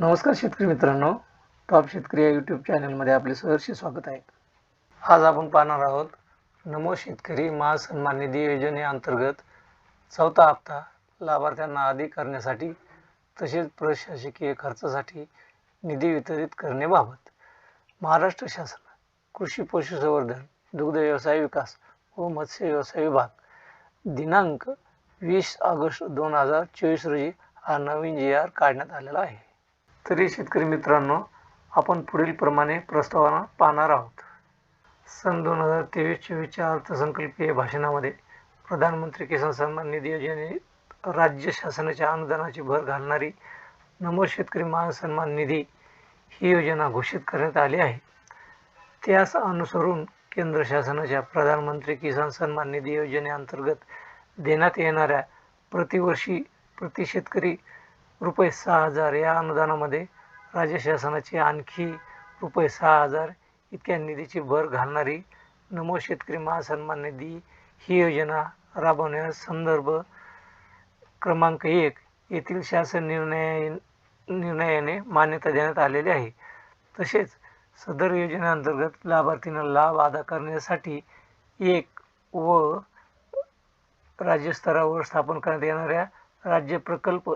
नमस्कार शेतकरी मित्रांनो. टॉप शेतकरी या यूट्यूब चॅनलमध्ये आपले सहर्ष स्वागत आहे. आज आपण पाहणार आहोत नमो शेतकरी महासन्मान निधी योजनेअंतर्गत चौथा हप्ता लाभार्थ्यांना आधी करण्यासाठी तसेच प्रशासकीय खर्चासाठी निधी वितरित करण्याबाबत महाराष्ट्र शासन कृषी पशुसंवर्धन दुग्ध व्यवसाय विकास व मत्स्य व्यवसाय विभाग दिनांक वीस ऑगस्ट दोन हजार चोवीस रोजी हा नवीन जी आर काढण्यात आलेला आहे. तरी शेतकरी मित्रांनो आपण पुढील प्रमाणे प्रस्तावना पाहणार आहोत. सन दोन हजार तेवीस चोवीसच्या अर्थसंकल्पीय भाषणामध्ये प्रधानमंत्री किसान सन्मान निधी योजनेत राज्य शासनाच्या अनुदानाची भर घालणारी नमो शेतकरी महासन्मान निधी ही योजना घोषित करण्यात आली आहे. त्यास अनुसरून केंद्र शासनाच्या प्रधानमंत्री किसान सन्मान निधी योजनेअंतर्गत देण्यात येणाऱ्या प्रतिवर्षी प्रति शेतकरी रुपये सहा हजार या अनुदानामध्ये राज्य शासनाची आणखी रुपये सहा हजार इतक्या निधीची भर घालणारी नमो शेतकरी महासन्मान निधी ही योजना राबवण्यास संदर्भ क्रमांक एक येथील शासन निर्णय निर्णयाने मान्यता देण्यात आलेली आहे. तसेच सदर योजनेअंतर्गत लाभार्थींना लाभ अदा करण्यासाठी एक व राज्यस्तरावर स्थापन करण्यात येणाऱ्या राज्य प्रकल्प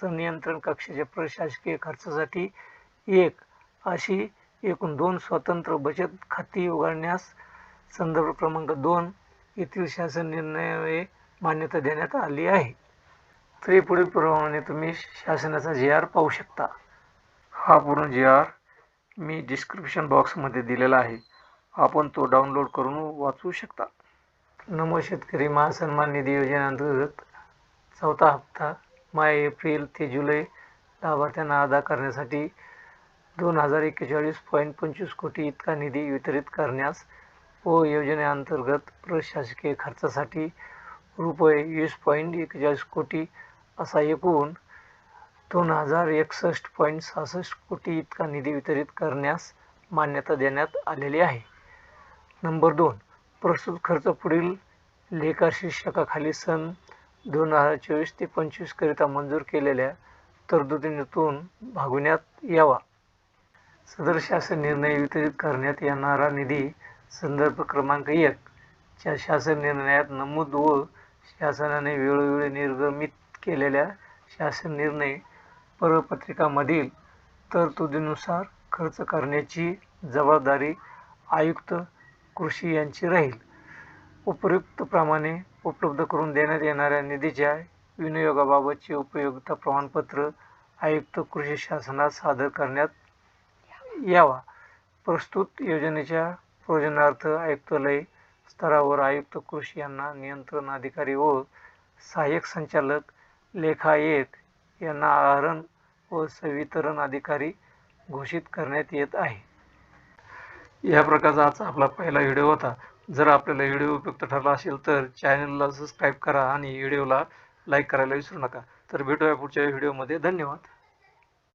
संनियंत्रण कक्षाच्या प्रशासकीय खर्चासाठी एक अशी एकूण दोन स्वतंत्र बचत खाती उघडण्यास संदर्भ क्रमांक दोन येथील शासन निर्णयावे मान्यता देण्यात आली आहे. तरी पुढील प्रमाणे तुम्ही शासनाचा जी आर पाहू शकता. हा पूर्ण जी आर मी डिस्क्रिप्शन बॉक्समध्ये दिलेला आहे. आपण तो डाउनलोड करून वाचू शकता. नमो शेतकरी महासन्मान निधी योजनेअंतर्गत चौथा हप्ता माय एप्रिल ते जुलै लाभार्थ्यांना अदा करण्यासाठी दोन हजार एक्केचाळीस पॉईंट पंचवीस कोटी इतका निधी वितरित करण्यास व योजनेअंतर्गत प्रशासकीय खर्चासाठी रुपये वीस पॉईंट एक्केचाळीस कोटी असा एकूण दोन हजार एकसष्ट पॉईंट सहासष्ट कोटी इतका निधी वितरित करण्यास मान्यता देण्यात आलेली आहे. नंबर दोन प्रस्तुत खर्च पुढील लेखा शीर्षकाखाली सन दोन हजार चोवीस ते पंचवीसकरिता मंजूर केलेल्या तरतुदींतून भागविण्यात यावा. सदर शासन निर्णय वितरित करण्यात येणारा निधी संदर्भ क्रमांक एक च्या शासन निर्णयात नमूद व शासनाने वेळोवेळी निर्गमित केलेल्या शासन निर्णय परपत्रिकामधील तरतुदीनुसार खर्च करण्याची जबाबदारी आयुक्त कृषी यांची राहील. उपयुक्तप्रमाणे उपलब्ध करून देण्यात येणाऱ्या निधीच्या विनियोगाबाबतचे उपयोगिता प्रमाणपत्र आयुक्त कृषी शासनास सादर करण्यात यावा. प्रस्तुत योजनेच्या प्रयोजनार्थ आयुक्तालय स्तरावर आयुक्त कृषी यांना नियंत्रण अधिकारी व सहाय्यक संचालक लेखायत यांना आहरण व संवितरण अधिकारी घोषित करण्यात येत आहे. या प्रकारचा आजचा आपला पहिला व्हिडिओ होता. जर आपल्याला व्हिडिओ उपयुक्त ठरला असेल तर चॅनलला सबस्क्राईब करा आणि व्हिडिओला लाईक करायला विसरू नका. तर भेटूया पुढच्या व्हिडिओमध्ये. धन्यवाद.